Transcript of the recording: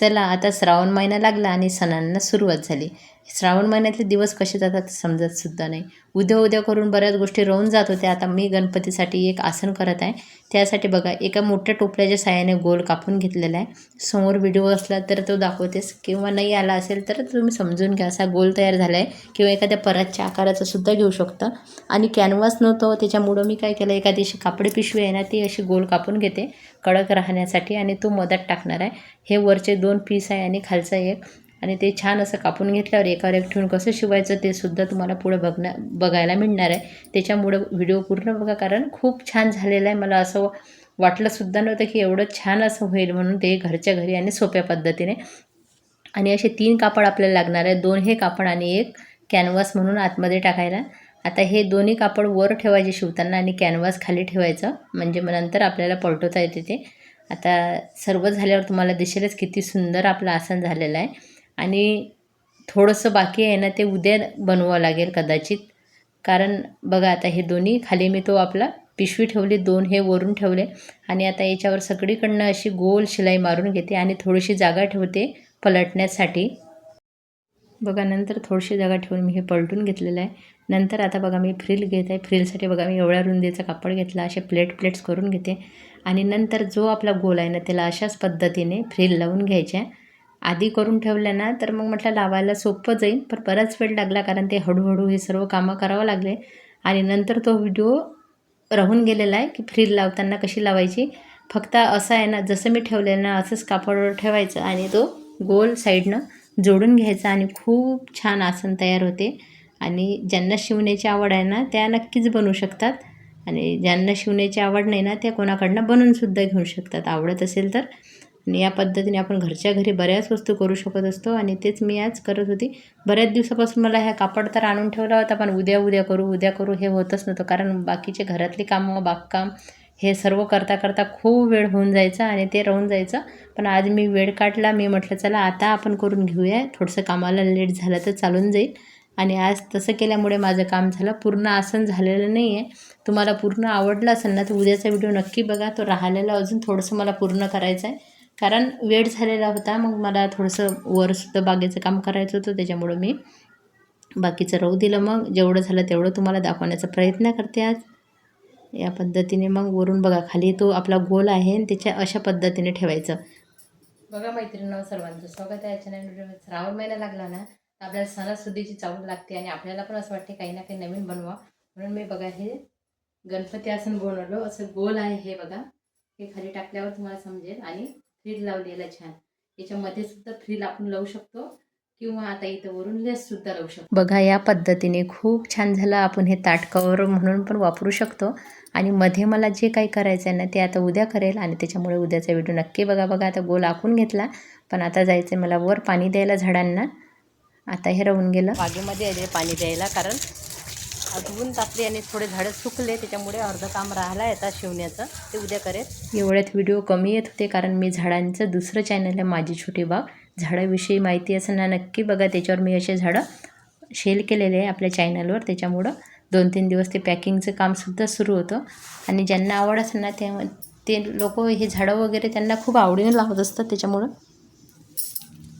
चला आता श्रावण महिना लागला आणि सणांना सुरुवात झाली. श्रावण महिन्यातले दिवस कसे जातात समजत सुद्धा नाही. उद्या उद्या करून बऱ्याच गोष्टी राहून जात होत्या. आता मी गणपतीसाठी एक आसन करत आहे. त्यासाठी बघा एका मोठ्या टोपल्याच्या सहाय्याने गोल कापून घेतलेला आहे. समोर व्हिडिओ असला तर तो दाखवतेस. किंवा नाही आला असेल तर तुम्ही समजून घ्या. असा गोल तयार झाला आहे किंवा एखाद्या परातच्या आकाराचा सुद्धा घेऊ शकता. आणि कॅनव्हास नव्हतं. त्याच्यामुळं मी काय केलं? एखादी अशी कापडी पिशवी आहे ना ती अशी गोल कापून घेते. कडक राहण्यासाठी. आणि तो मधात टाकणार आहे. हे वरचे दोन पीस आहे आणि खालचा एक. आणि ते छान असं कापून घेतल्यावर एकावर एक ठेवून कसं शिवायचं ते सुद्धा तुम्हाला पुढं बघण्या बघायला मिळणार आहे. त्याच्यामुळं व्हिडिओ पूर्ण बघा कारण खूप छान झालेलं आहे. मला असं वाटलंसुद्धा नव्हतं की एवढं छान असं होईल म्हणून ते घरच्या घरी आणि सोप्या पद्धतीने. आणि असे तीन कापड आपल्याला लागणार आहे दोन हे कापड आणि एक कॅनव्हास म्हणून आतमध्ये टाकायला. आता हे दोन्ही कापड वर ठेवायचे शिवताना आणि कॅनव्हास खाली ठेवायचं. म्हणजे मग नंतर आपल्याला पलटवता येते ते. आता सर्व झाल्यावर तुम्हाला दिसेलच किती सुंदर आपलं आसन झालेलं आहे. आणि थोडंसं बाकी आहे ना ते उद्या बनवावं लागेल कदाचित. कारण बघा आता हे दोन्ही खाली मी तो आपला पिशवी ठेवली दोन हे वरून ठेवले आणि आता याच्यावर सगळीकडनं अशी गोल शिलाई मारून घेते आणि थोडीशी जागा ठेवते पलटण्यासाठी. बघा नंतर थोडीशी जागा ठेवून मी हे पलटून घेतलेलं आहे. नंतर आता बघा मी फ्रिल घेत आहे. फ्रिलसाठी बघा मी एवढ्या रुंदीचा कापड घेतला असे प्लेट प्लेट्स करून घेते. आणि नंतर जो आपला गोल आहे ना त्याला अशाच पद्धतीने फ्रिल लावून घ्यायच्या आधी करून ठेवल्या ना तर मग म्हटलं लावायला सोपं जाईल. पण बराच वेळ लागला कारण ते हळूहळू हे सर्व कामं करावं लागले. आणि नंतर तो व्हिडिओ राहून गेलेला आहे की फ्रील लावताना कशी लावायची. फक्त असं आहे ना जसं मी ठेवलेलं ना असंच कापडवर ठेवायचं आणि तो गोल साईडनं जोडून घ्यायचा आणि खूप छान आसन तयार होते. आणि ज्यांना शिवण्याची आवड आहे ना त्या नक्कीच बनवू शकतात. आणि ज्यांना शिवण्याची आवड नाही ना त्या कोणाकडनं बनवूनसुद्धा घेऊ शकतात. आवडत असेल तर. आणि या पद्धतीने आपण घरच्या घरी बऱ्याच वस्तू करू शकत असतो आणि तेच मी आज करत होती. बऱ्याच दिवसापासून मला ह्या कापड तर आणून ठेवला होता पण उद्या उद्या करू उद्या करू हे होतच नव्हतं. कारण बाकीचे घरातली कामं बागकाम हे सर्व करता करता खूप वेळ होऊन जायचा आणि ते राहून जायचं. पण आज मी वेळ काढला मी म्हटलं चला आता आपण करून घेऊया. थोडंसं कामाला लेट झालं तर चालून जाईल. आणि आज तसं केल्यामुळे माझं काम झालं. पूर्ण आसन झालेलं नाही आहे तुम्हाला पूर्ण आवडलं असेल ना तर उद्याचा व्हिडिओ नक्की बघा. तो राहिलेला अजून थोडंसं मला पूर्ण करायचं आहे कारण वेळ झालेला होता मग मला थोडंसं वरसुद्धा बागेचं काम करायचं होतं त्याच्यामुळं मी बाकीचं राहू दिलं. मग जेवढं झालं तेवढं तुम्हाला दाखवण्याचा प्रयत्न करते आज. या पद्धतीने मग वरून बघा खाली तो आपला गोल आहे आणि त्याच्या अशा पद्धतीने ठेवायचं. बघा मैत्रिणी सर्वांचं स्वागत आहे. श्रावण महिना लागला ना तर आपल्याला सणासुदीची चावल लागते आणि आपल्याला पण असं वाटते काही ना काही नवीन बनवा. म्हणून मी बघा हे गणपती आसन बनवलो. असं गोल आहे हे बघा. हे खाली टाकल्यावर तुम्हाला समजेल. आणि फ्रील लावलेला छान. याच्यामध्ये सुद्धा फ्रील आपण लावू शकतो किंवा आता इथं वरून लेस सुद्धा लावू शकतो. बघा या पद्धतीने खूप छान झालं आपण हे ताटकवर म्हणून पण वापरू शकतो. आणि मध्ये मला जे काही करायचं आहे ना ते आता उद्या करेल आणि त्याच्यामुळे उद्याचा व्हिडिओ नक्की बघा बघा. आता गोल आखून घेतला पण आता जायचं आहे मला वर पाणी द्यायला झाडांना. आता हे राहून गेलं. बागेमध्ये आले पाणी द्यायला कारण धुवून टाकले आणि थोडे झाडं सुकले त्याच्यामुळे अर्धं काम राहिलं आहे आता शिवण्याचं. ते उद्या करेल. एवढ्यात व्हिडिओ कमी येत होते कारण मी झाडांचं दुसरं चॅनल आहे माझी छोटी बाग. झाडाविषयी माहिती असेल ना नक्की बघा त्याच्यावर मी असे झाडं शेल केलेले आहे आपल्या चॅनलवर त्याच्यामुळं दोन तीन दिवस ते पॅकिंगचं कामसुद्धा सुरू होतं. आणि ज्यांना आवड असेल ना ते ते लोक हे झाडं वगैरे त्यांना खूप आवडीने लावत असतात त्याच्यामुळं